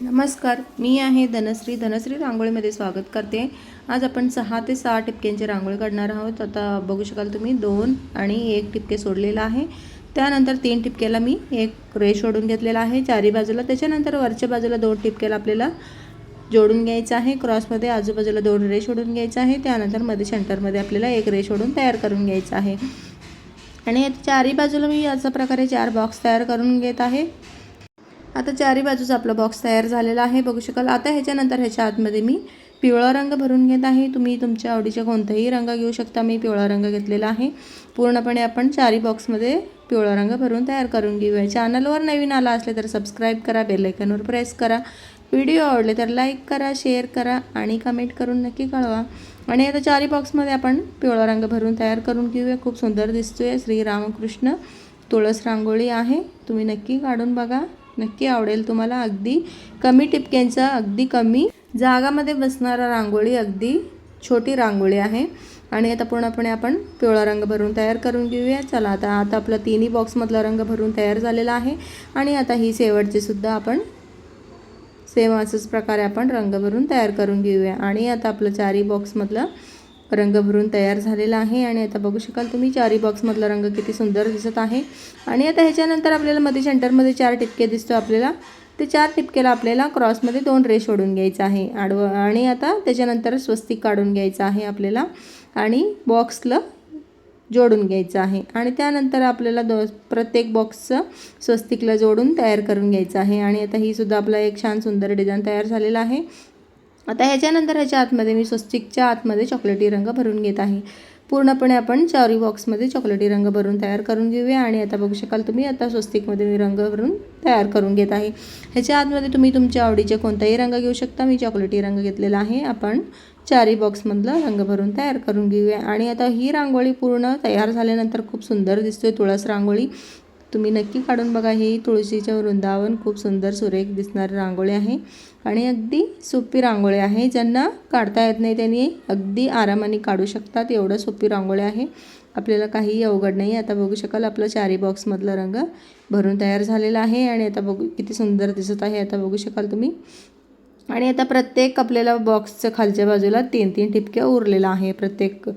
नमस्कार मी आहे धनश्री. धनश्री रांगोळीमध्ये स्वागत करते. आज आपण सहा ते सहा टिपक्यांची रांगोळी काढणार आहोत. आता बघू शकाल तुम्ही दोन आणि एक टिपके सोडलेला आहे. त्यानंतर तीन टिपक्याला मी एक रेश ओढून घेतलेला आहे चारी बाजूला. त्याच्यानंतर वरच्या बाजूला दोन टिपक्याला आपल्याला जोडून घ्यायचं आहे. क्रॉसमध्ये आजूबाजूला दोन रेश ओढून घ्यायचं आहे. त्यानंतरमध्ये सेंटरमध्ये आपल्याला एक रेश ओढून तयार करून घ्यायचं आहे. आणि चारी बाजूला मी अशा प्रकारे चार बॉक्स तयार करून घेत आहे. आता चारी बाजूचा आपला बॉक्स तयार झालेला आहे. बघू शकाल. आता ह्याच्यानंतर ह्याच्या आतमध्ये मी पिवळा रंग भरून घेत आहे. तुम्ही तुमच्या आवडीचा कोणताही रंग घेऊ शकता. मी पिवळा रंग घेतलेला आहे. पूर्णपणे आपण चारी बॉक्समध्ये पिवळा रंग भरून तयार करून घेऊया. चॅनलवर नवीन आला असले तर सबस्क्राईब करा बेलायकनवर प्रेस करा. व्हिडिओ आवडले तर लाईक करा शेअर करा आणि कमेंट करून नक्की कळवा. आणि आता चारी बॉक्समध्ये आपण पिवळा रंग भरून तयार करून घेऊया. खूप सुंदर दिसतोय. श्री रामकृष्ण तुळस रांगोळी आहे. तुम्ही नक्की काढून बघा. नक्की आवडेल तुम्हाला. अगदी कमी टिपक्यांचा अगदी कमी जागामध्ये बसणारा रांगोळी अगदी छोटी रांगोळी आहे. आणि आता पूर्णपणे आपण पिवळा रंग भरून तयार करून घेऊया. चला आता आता आपला तिन्ही बॉक्समधला रंग भरून तयार झालेला आहे. आणि आता ही शेवटची सुद्धा आपण सेम असंच प्रकारे आपण रंग भरून तयार करून घेऊया. आणि आता आपलं चारही बॉक्समधलं रंग भरून तयार झालेला आहे आणि आता बघू शकाल तुम्ही चारी बॉक्समधला रंग किती सुंदर दिसत आहे. आणि आता ह्याच्यानंतर आपल्याला मध्ये सेंटरमध्ये चार टिपके दिसतो आपल्याला. ते चार टिपकेला आपल्याला क्रॉसमध्ये दोन रेश ओढून घ्यायचं आहे. आडवं आणि आता त्याच्यानंतर स्वस्तिक काढून घ्यायचं आहे आपल्याला. आणि बॉक्सला जोडून घ्यायचं आहे. आणि त्यानंतर आपल्याला दो प्रत्येक बॉक्सचं स्वस्तिकला जोडून तयार करून घ्यायचं आहे. आणि आता ही सुद्धा आपला एक छान सुंदर डिझाईन तयार झालेला आहे. आता ह्याच्यानंतर ह्याच्या आतमध्ये मी स्वस्तिकच्या आतमध्ये चॉकलेटी रंग भरून घेत आहे. पूर्णपणे आपण चारी बॉक्समध्ये चॉकलेटी रंग भरून तयार करून घेऊया आणि आता बघू शकाल तुम्ही आता स्वस्तिकमध्ये मी रंग भरून तयार करून घेत आहे. ह्याच्या आतमध्ये तुम्ही तुमच्या आवडीचे कोणताही रंग घेऊ शकता. मी चॉकलेटी रंग घेतलेला आहे. आपण चारी बॉक्समधला रंग भरून तयार करून घेऊया. आणि आता ही रांगोळी पूर्ण तयार झाल्यानंतर खूप सुंदर दिसतोय तुळस रांगोळी. तुम्ही नक्की काढून बघा. ही तुळशीचं वृंदावन खूप सुंदर सुरेख दिसणारी रांगोळी आहे. आणि अगदी सोपी रांगोळी आहे. ज्यांना काढता येत नाही त्यांनी अगदी आरामाने काढू शकतात. एवढं सोपी रांगोळी आहे. आपल्याला काहीही अवघड नाही. आता बघू शकाल आपलं चारी बॉक्समधला रंग भरून तयार झालेला आहे आणि आता बघू किती सुंदर दिसत आहे. आता बघू शकाल तुम्ही. आणि आता प्रत्येक आपल्याला बॉक्सच्या खालच्या बाजूला तीन तीन ठिपक्या उरलेला आहे. प्रत्येक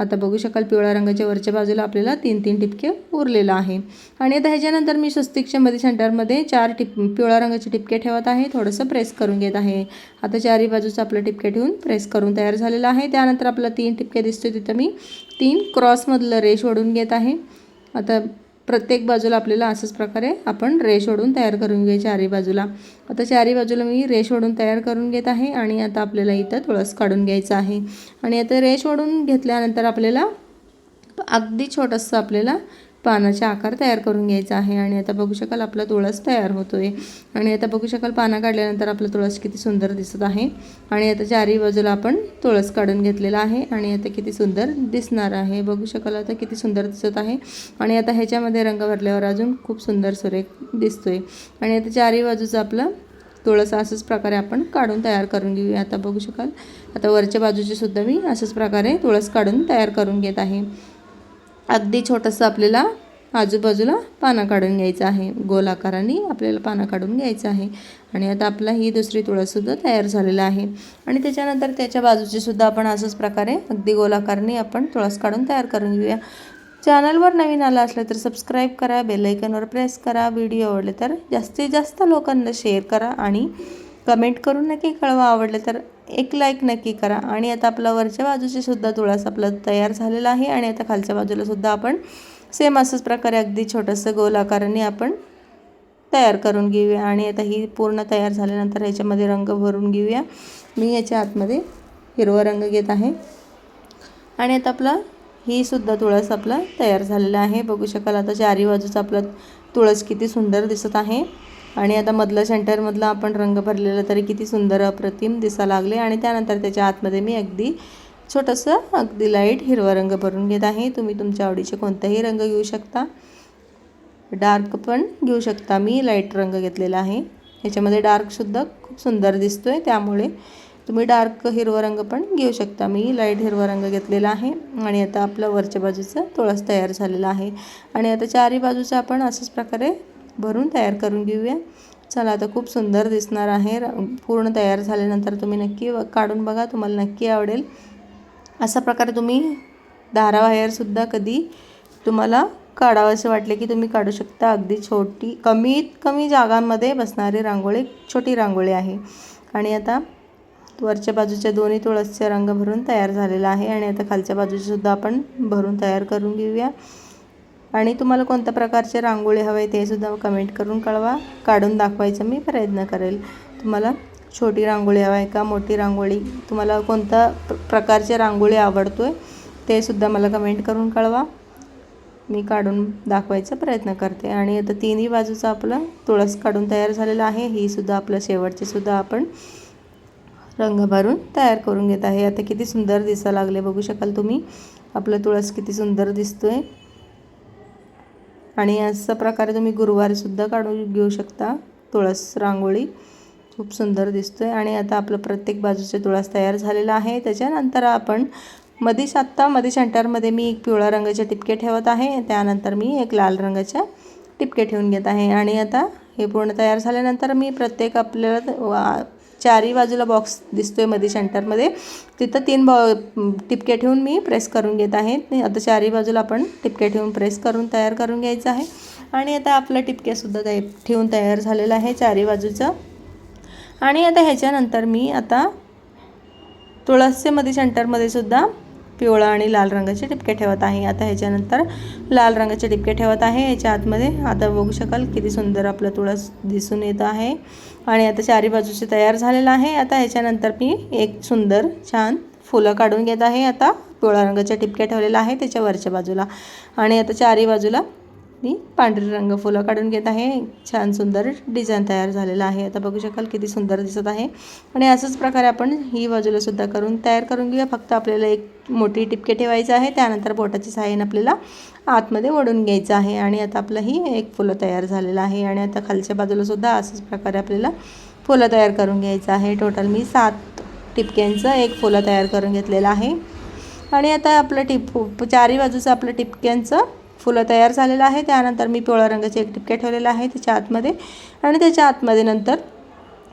आता बघू शकाल पिवळ्या रंगाच्या वरच्या बाजूला आपल्याला तीन तीन टिपके उरलेलं आहे. आणि आता ह्याच्यानंतर मी स्वस्तिकच्या मध्ये सेंटरमध्ये चार टिप पिवळ्या रंगाचे टिपके ठेवत आहे. थोडंसं प्रेस करून घेत आहे. आता चारही बाजूचं आपलं टिपके ठेवून प्रेस करून तयार झालेलं आहे. त्यानंतर आपलं तीन टिपके दिसतोय तिथं मी. तीन क्रॉसमधलं रेश ओढून घेत आहे. आता प्रत्येक बाजूला आपल्याला असंच प्रकारे आपण रेश ओढून तयार करून घ्यायची चारी बाजूला. आता चारी बाजूला मी रेश ओढून तयार करून घेत आहे आणि आता आपल्याला इथं तुळस काढून घ्यायचं आहे. आणि आता रेश ओढून घेतल्यानंतर आपल्याला अगदी छोटंसं आपल्याला पानाचा आकार तयार करून घ्यायचा आहे आणि आता बघू शकाल आपला तुळस तयार होतो आहे आणि आता बघू शकाल पानं काढल्यानंतर आपला तुळस किती सुंदर दिसत आहे. आणि आता चारही बाजूला आपण तुळस काढून घेतलेला आहे आणि आता किती सुंदर दिसणार आहे. बघू शकाल आता किती सुंदर दिसत आहे. आणि आता ह्याच्यामध्ये रंग भरल्यावर अजून खूप सुंदर सुरेख दिसतोय. आणि आता चारही बाजूचं आपलं तुळस असंच प्रकारे आपण काढून तयार करून घेऊया. आता बघू शकाल. आता वरच्या बाजूची सुद्धा मी असंच प्रकारे तुळस काढून तयार करून घेत आहे. अगदी छोटंसं आपल्याला आजूबाजूला पानं काढून घ्यायचं आहे. गोल आकाराने आपल्याला पानं काढून घ्यायचं आहे. आणि आता आपला ही दुसरी तुळससुद्धा तयार झालेला आहे. आणि त्याच्यानंतर त्याच्या बाजूची सुद्धा आपण असंच प्रकारे अगदी गोल आकाराने आपण तुळस काढून तयार करून घेऊया. चॅनलवर नवीन आला असलं तर सबस्क्राईब करा बेलायकनवर प्रेस करा. व्हिडिओ आवडले तर जास्तीत जास्त लोकांना शेअर करा आणि कमेंट करून नक्की कळवा. आवडलं तर एक लाईक नक्की करा. आणि आता आपला वरच्या बाजूची सुद्धा तुळस आपलं तयार झालेला आहे. आणि आता खालच्या बाजूला सुद्धा आपण सेम असंच प्रकारे अगदी छोटंसं गोल आकाराने आपण तयार करून घेऊया. आणि आता ही पूर्ण तयार झाल्यानंतर ह्याच्यामध्ये रंग भरून घेऊया. मी याच्या आतमध्ये हिरवा रंग घेत आहे. आणि आता आपला ही सुद्धा तुळस आपला तयार झालेला आहे. बघू शकाल आता चारी बाजूचा आपला तुळस किती सुंदर दिसत आहे. आणि आता मधलं सेंटरमधलं आपण रंग भरलेलं तरी किती सुंदर अप्रतिम दिसा लागले. आणि त्यानंतर त्याच्या आतमध्ये मी अगदी छोटंसं अगदी लाइट हिरवा रंग भरून घेत आहे. तुम्ही तुमच्या आवडीचे कोणताही रंग घेऊ शकता. डार्क पण घेऊ शकता. मी लाइट रंग घेतलेला आहे. ह्याच्यामध्ये डार्कसुद्धा खूप सुंदर दिसतो आहे त्यामुळे तुम्ही डार्क हिरवा रंग पण घेऊ शकता. मी लाइट हिरवा रंग घेतलेला आहे. आणि आता आपलं वरच्या बाजूचं तुळस तयार झालेला आहे. आणि आता चारी बाजूचं आपण असंच प्रकारे भरून तयार करून घेऊया. चला आता खूप सुंदर दिसणार आहे. र- पूर्ण तयार झाल्यानंतर तुम्ही नक्की काढून बघा तुम्हाला नक्की आवडेल. अशा प्रकारे तुम्ही धाराबाहेरसुद्धा कधी तुम्हाला काढावंसे वाटले की तुम्ही काढू शकता. अगदी छोटी कमीत कमी जागांमध्ये बसणारी रांगोळी छोटी रांगोळी आहे. आणि आता वरच्या बाजूच्या दोन्ही तुळसचे रंग भरून तयार झालेला आहे. आणि आता खालच्या बाजूचेसुद्धा आपण भरून तयार करून घेऊया. आणि तुम्हाला कोणत्या प्रकारचे रांगोळी हवे ते सुद्धा कमेंट करून कळवा. काढून दाखवायचा मी प्रयत्न करेल. तुम्हाला छोटी रांगोळी हवी आहे का मोठी रांगोळी? तुम्हाला कोणत्या प्रकारचे रांगोळी आवडतो आहे ते सुद्धा मला कमेंट करून कळवा. मी काढून दाखवायचा प्रयत्न करते. आणि आता तिन्ही बाजूचं आपलं तुळस काढून तयार झालेलं आहे. ही सुद्धा आपलं शेवटचे सुद्धा आपण रंग भरून तयार करून घेत आहे. आता किती सुंदर दिसायला लागले बघू शकाल तुम्ही. आपलं तुळस किती सुंदर दिसतोय. आणि अशा प्रकारे तुम्ही गुरुवारसुद्धा काढून घेऊ शकता. तुळस रांगोळी खूप सुंदर दिसतो आहे आणि आता आपलं प्रत्येक बाजूचे तुळस तयार झालेला आहे. त्याच्यानंतर आपण मधीच आत्ता मध्ये सेंटरमध्ये मी एक पिवळ्या रंगाचे टिपके ठेवत आहे. त्यानंतर मी एक लाल रंगाच्या टिपके ठेवून घेत आहे. आणि आता हे पूर्ण तयार झाल्यानंतर मी प्रत्येक आपल्याला वा- चारही बाजूला बॉक्स दिसतोयमध्ये. सेंटरमध्ये तिथं तीन बॉ टिपके ठेवून मी प्रेस करून घेत आहे. आता चारही बाजूला आपण टिपके ठेवून प्रेस करून तयार करून घ्यायचं आहे. आणि आता आपलं टिपकेसुद्धा तया ठेवून तयार झालेलं आहे चारही बाजूचं. आणि आता ह्याच्यानंतर मी आता तुळसचे मध्ये सेंटरमध्ये सुद्धा पिवळा आणि लाल रंगाचे टिपके ठेवत आहे. आता ह्याच्यानंतर लाल रंगाचे टिपके ठेवत आहे. याच्या आतमध्ये आता बघू शकाल किती सुंदर आपला तुळस दिसून येत आहे. आणि आता चारी बाजूचे तयार झालेलं आहे. आता ह्याच्यानंतर मी एक सुंदर छान फुलं काढून घेत आहे. आता पिवळा रंगाचे टिपके ठेवलेला आहे त्याच्या वरच्या बाजूला. आणि आता चारी बाजूला मी पांढरे रंग फुलं काढून घेत आहे. छान सुंदर डिझाईन तयार झालेलं आहे. आता बघू शकाल किती सुंदर दिसत आहे. आणि असंच प्रकारे आपण ही बाजूला सुद्धा करून तयार करून घेऊया. फक्त आपल्याला एक मोठी टिपके ठेवायचं आहे. त्यानंतर बोटाची सहाय्याने आपल्याला आतमध्ये ओढून घ्यायचं आहे. आणि आता आपलं ही एक फुलं तयार झालेलं आहे. आणि आता खालच्या बाजूलासुद्धा असंच प्रकारे आपल्याला फुलं तयार करून घ्यायचं आहे. टोटल मी सात टिपक्यांचं एक फुलं तयार करून घेतलेलं आहे. आणि आता आपलं टिप चारही बाजूचं आपलं टिपक्यांचं फुलं तयार झालेलं आहे. त्यानंतर मी पिवळ्या रंगाचे एक टिपके ठेवलेलं आहे त्याच्या आतमध्ये आणि त्याच्या आतमध्ये नंतर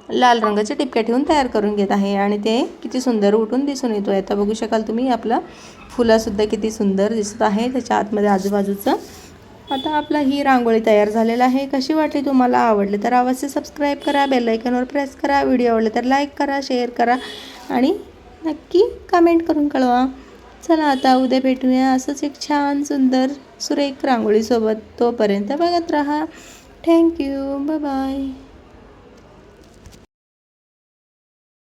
लाल रंगाचे टिपके ठेवून तयार करून घेत आहे. आणि ते किती सुंदर उठून दिसून येतो आहे आता बघू शकाल तुम्ही आपलं फुलंसुद्धा किती सुंदर दिसत आहे. त्याच्या आतमध्ये आजूबाजूचं आता आपला ही रांगोळी तयार झालेला आहे. कशी वाटली तुम्हाला? आवडली तर अवश्य सबस्क्राईब करा बेलायकनवर प्रेस करा व्हिडिओ आवडले तर लाईक करा शेअर करा आणि नक्की कमेंट करून कळवा. चला आता उद्या भेटूया. असंच एक छान सुंदर सुरेख रांगोळीसोबत तोपर्यंत बघत राहा. Thank you bye bye